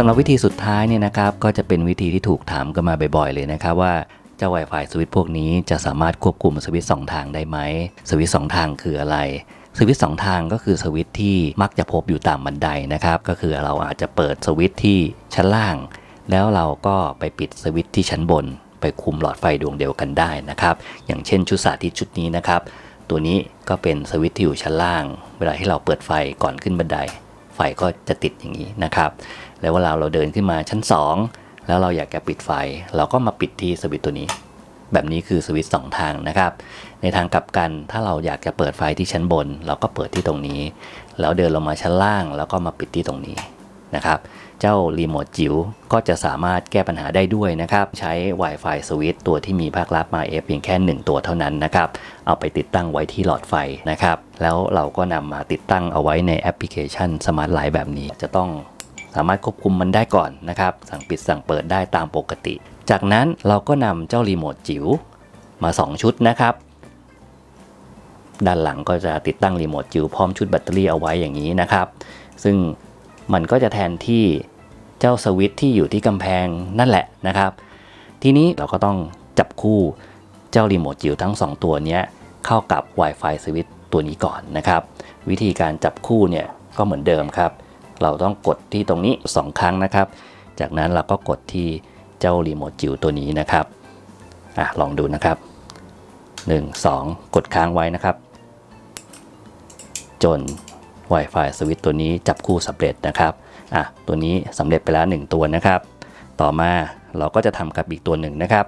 สำหรับวิธีสุดท้ายเนี่ยนะครับก็จะเป็นวิธีที่ถูกถามกันมาบ่อยๆ เลยนะครับว่าเจ้า Wi-Fi สวิตพวกนี้จะสามารถควบคุมสวิตสองทางได้ไหม สวิตสองทางคืออะไร สวิตสองทางก็คือสวิตที่มักจะพบอยู่ตามบันไดนะครับ ก็คือเราอาจจะเปิดสวิตที่ชั้นล่าง แล้วเราก็ไปปิดสวิตที่ชั้นบน ไปคุมหลอดไฟดวงเดียวกันได้นะครับ อย่างเช่นชุดสาธิตชุดนี้นะครับ ตัวนี้ก็เป็นสวิตที่อยู่ชั้นล่าง เวลาที่เราเปิดไฟก่อนขึ้นบันได ไฟก็จะติดอย่างนี้นะครับ แล้วเวลาเราเดินขึ้นมาชั้น 2 แล้วเราอยากจะปิดไฟ เราก็มาปิดที่สวิตตัวนี้ แบบนี้คือสวิตสองทางนะครับ ในทางกลับกันถ้าเราอยากจะเปิดไฟที่ชั้นบน เราก็เปิดที่ตรงนี้ แล้วเดินลงมาชั้นล่าง แล้วก็มาปิดที่ตรงนี้ นะครับเจ้ารีโมทจิ๋วก็จะสามารถแก้ปัญหาได้ด้วยนะครับ ใช้ Wi-Fi สวิตตัวที่มีภาคลับมาเอฟเพียงแค่ 1 ตัวเท่านั้นนะครับ เอาไปติดตั้งไว้ที่หลอดไฟนะครับ แล้วเราก็นำมาติดตั้งเอาไว้ในแอปพลิเคชัน Smart Light แบบนี้ จะต้องสามารถควบคุมมันได้ก่อนนะครับ สั่งปิดสั่งเปิดได้ตามปกติ จากนั้นเราก็นำเจ้ารีโมทจิ๋วมา 2 ชุดนะครับด้านหลังก็จะติดตั้งรีโมทจิ๋วพร้อมชุดแบตเตอรี่เอาไว้อย่างนี้นะครับ ซึ่ง มันก็จะแทนที่เจ้าสวิตที่อยู่ที่กำแพงนั่นแหละนะครับ ทีนี้เราก็ต้องจับคู่เจ้ารีโมทจิ๋วทั้ง 2 ตัวนี้เข้ากับ Wi-Fi สวิตตัวนี้ก่อนนะครับ วิธีการจับคู่เนี่ยก็เหมือนเดิมครับ เราต้องกดที่ตรงนี้ 2 ครั้งนะครับ จากนั้นเราก็กดที่เจ้ารีโมทจิ๋วตัวนี้นะครับอะลองดูนะครับ 1 2 กดค้างไว้นะครับ จน Wi-Fi สวิตตัวนี้จับคู่สำเร็จนะครับอะตัวนี้สำเร็จไปแล้ว 1 ตัวนะครับ ต่อมาเราก็จะทำกับอีกตัวหนึ่งนะครับ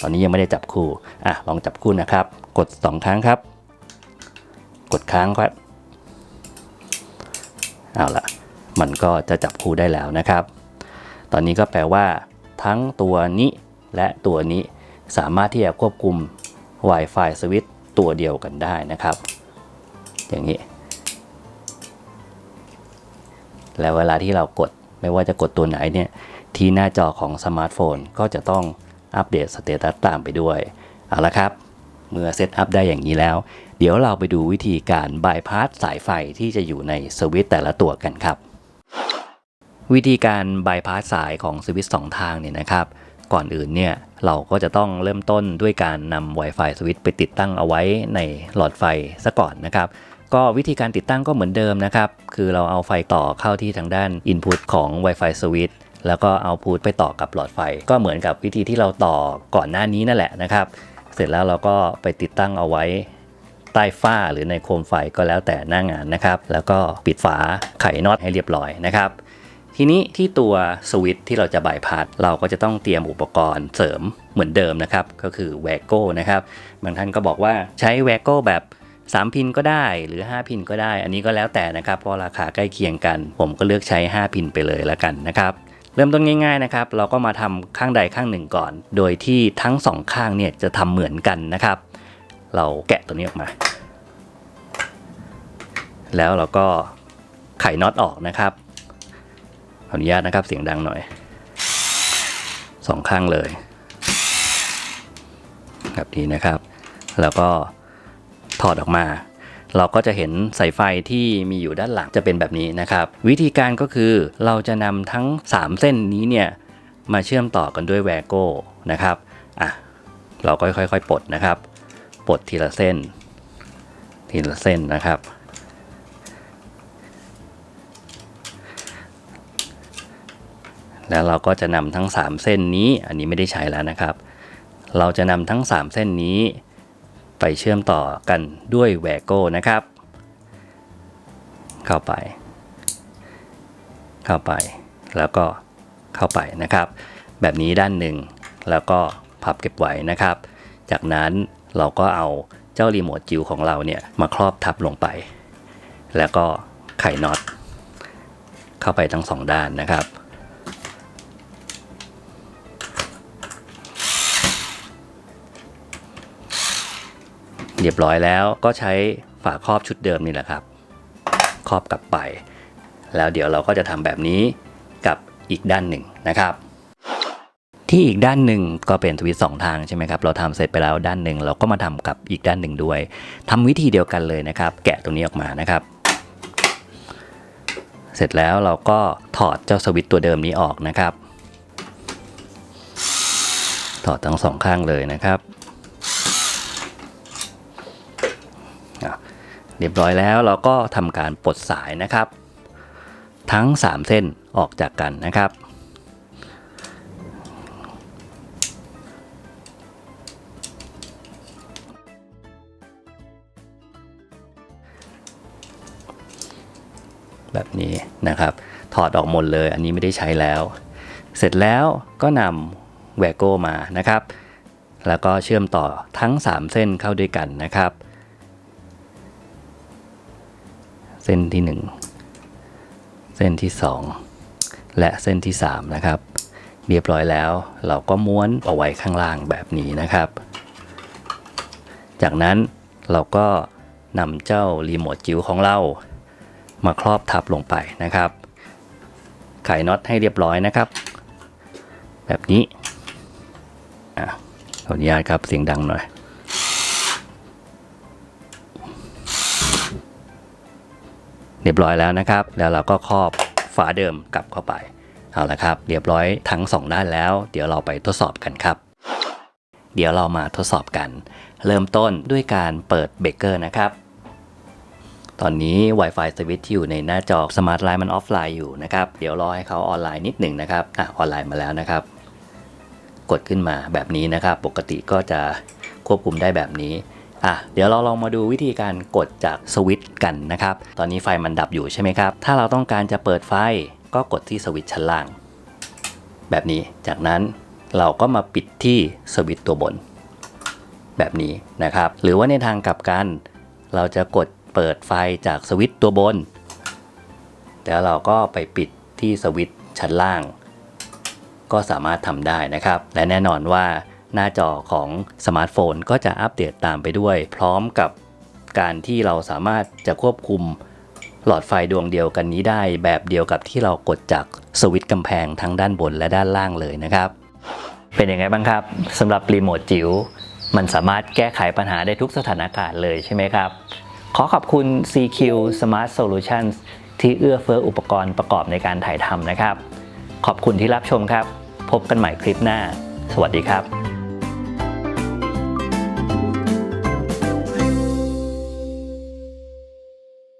ตอนนี้ยังไม่ได้จับคู่อะลองจับคู่นะครับ กด 2 ครั้งครับ กดค้างครับเอาละมันก็จะจับคู่ได้แล้วนะครับ ตอนนี้ก็แปลว่า ทั้งตัวนี้และตัวนี้สามารถที่จะควบคุม Wi-Fi สวิตตัวเดียวกันได้นะครับ อย่างนี้ แล้วเวลาที่เรากดไม่ว่าจะกดตัวไหนเนี่ยที่หน้าจอของสมาร์ทโฟนก็จะต้องอัปเดตสเตตัสตามไปด้วย เอาละครับ เมื่อเซตอัพได้อย่างนี้แล้ว เดี๋ยวเราไปดูวิธีการบายพาสสายไฟที่จะอยู่ในสวิตช์แต่ละตัวกันครับ วิธีการบายพาสสายของสวิตช์สองทางเนี่ยนะครับ ก่อนอื่นเนี่ยเราก็จะต้องเริ่มต้นด้วยการนำ Wi-Fi สวิตช์ไปติดตั้งเอาไว้ในหลอดไฟซะก่อนนะครับ ก็วิธีการติดตั้งก็เหมือนเดิมนะครับ คือเราเอาไฟต่อเข้าที่ทางด้าน Input ของ Wi-Fi Switch แล้วก็เอาพุทไปต่อกับหลอดไฟ ก็เหมือนกับวิธีที่เราต่อก่อนหน้านี้นั่นแหละนะครับ เสร็จแล้วเราก็ไปติดตั้งเอาไว้ใต้ฝ้าหรือในโคมไฟก็แล้วแต่หน้างานนะครับ แล้วก็ปิดฝาไขน็อตให้เรียบร้อยนะครับ ทีนี้ที่ตัวสวิตช์ที่เราจะบายพาสเราก็จะต้องเตรียมอุปกรณ์เสริมเหมือนเดิมนะครับ ก็คือแวโก้นะครับ บางท่านก็บอกว่าใช้แวโก้แบบ 3 พินก็ได้หรือ 5 พินก็ได้ อันนี้ก็แล้วแต่นะครับเพราะราคาใกล้เคียงกัน ผมก็เลือกใช้ 5 พินไปเลยแล้วกันนะครับเริ่มต้นง่ายๆนะครับ เราก็มาทำข้างใดข้างหนึ่งก่อน โดยที่ทั้งสองข้างเนี่ยจะทำเหมือนกันนะครับ เราแกะตัวนี้ออกมา แล้วเราก็ไขน็อตออกนะครับขออนุญาตนะครับเสียงดังหน่อยสองข้างเลย แบบนี้นะครับ แล้วก็ ถอดออกมา เราก็จะเห็นสายไฟที่มีอยู่ด้านหลังจะเป็นแบบนี้นะครับ วิธีการก็คือเราจะนำทั้ง 3 เส้นนี้เนี่ยมาเชื่อมต่อกันด้วยแวโก้นะครับอะเราก็ค่อยๆปลดนะครับปลดทีละเส้น ทีละเส้นนะครับแล้วเราก็จะนำทั้ง 3 เส้นนี้ อันนี้ไม่ได้ใช้แล้วนะครับ เราจะนำทั้ง 3 เส้นนี้ ไปเชื่อมต่อกันด้วยแวโก้นะครับ เข้าไป เข้าไป แล้วก็เข้าไปนะครับ แบบนี้ด้านหนึ่ง แล้วก็พับเก็บไว้นะครับ จากนั้นเราก็เอาเจ้ารีโมทจิวของเราเนี่ยมาครอบทับลงไป แล้วก็ไขน็อต เข้าไปทั้งสองด้านนะครับ รียบร้อยแล้วก็ใช้ฝาครอบชุดเดิมนี่แหละครับ ครอบกลับไป แล้วเดี๋ยวเราก็จะทำแบบนี้กับอีกด้านหนึ่งนะครับ ที่อีกด้านหนึ่งก็เป็นสวิตสองทางใช่ไหมครับ เราทำเสร็จไปแล้วด้านหนึ่งเราก็มาทำกับอีกด้านหนึ่งด้วยทำวิธีเดียวกันเลยนะครับ แกะตรงนี้ออกมานะครับ เสร็จแล้วเราก็ถอดเจ้าสวิตตัวเดิมนี้ออกนะครับ ถอดทั้งสองข้างเลยนะครับอะ เรียบร้อยแล้วเราก็ทำการปลดสายนะครับ ทั้ง 3 เส้นออกจากกันนะครับ แบบนี้นะครับ ถอดออกหมดเลยอันนี้ไม่ได้ใช้แล้ว เสร็จแล้วก็นำแวโก้มานะครับ แล้วก็เชื่อมต่อทั้ง 3 เส้นเข้าด้วยกันนะครับ เส้นที่ 1 เส้นที่ 2 และเส้นที่ 3 นะครับ เรียบร้อยแล้ว เราก็ม้วนเอาไว้ข้างล่างแบบนี้นะครับ จากนั้นเราก็นำเจ้ารีโมทจิ๋วของเรา มาครอบทับลงไปนะครับ ไขน็อตให้เรียบร้อยนะครับ แบบนี้อขออนุญาตครับเสียงดังหน่อย เรียบร้อยแล้วนะครับ แล้วเราก็ครอบฝาเดิมกลับเข้าไป เอาละครับ เรียบร้อยทั้งสองด้านแล้ว เดี๋ยวเราไปทดสอบกันครับ เดี๋ยวเรามาทดสอบกัน เริ่มต้นด้วยการเปิดเบรกเกอร์นะครับ ตอนนี้ Wi-Fi สวิตช์ที่อยู่ในหน้าจอ Smart Line มันออฟไลน์อยู่นะครับ เดี๋ยวรอให้เขาออนไลน์นิดหนึ่งนะครับอะออนไลน์มาแล้วนะครับ กดขึ้นมาแบบนี้นะครับ ปกติก็จะควบคุมได้แบบนี้ อะเดี๋ยวเราลองมาดูวิธีการกดจากสวิตช์กันนะครับ ตอนนี้ไฟมันดับอยู่ใช่ไหมครับ ถ้าเราต้องการจะเปิดไฟก็กดที่สวิตช์ชั้นล่าง แบบนี้ จากนั้นเราก็มาปิดที่สวิตช์ตัวบน แบบนี้นะครับ หรือว่าในทางกลับกัน เราจะกดเปิดไฟจากสวิตช์ตัวบน แล้วเราก็ไปปิดที่สวิตช์ชั้นล่าง ก็สามารถทำได้นะครับ และแน่นอนว่า หน้าจอของสมาร์ทโฟนก็จะอัปเดตตามไปด้วย พร้อมกับการที่เราสามารถจะควบคุมหลอดไฟดวงเดียวกันนี้ได้แบบเดียวกับที่เรากดจากสวิตช์กำแพงทั้งด้านบนและด้านล่างเลยนะครับ เป็นยังไงบ้างครับสำหรับรีโมทจิ๋วมันสามารถแก้ไขปัญหาได้ทุกสถานการณ์เลยใช่ไหมครับ ขอขอบคุณ CQ Smart Solutions ที่เอื้อเฟื้ออุปกรณ์ประกอบในการถ่ายทำนะครับ ขอบคุณที่รับชมครับ พบกันใหม่คลิปหน้า สวัสดีครับ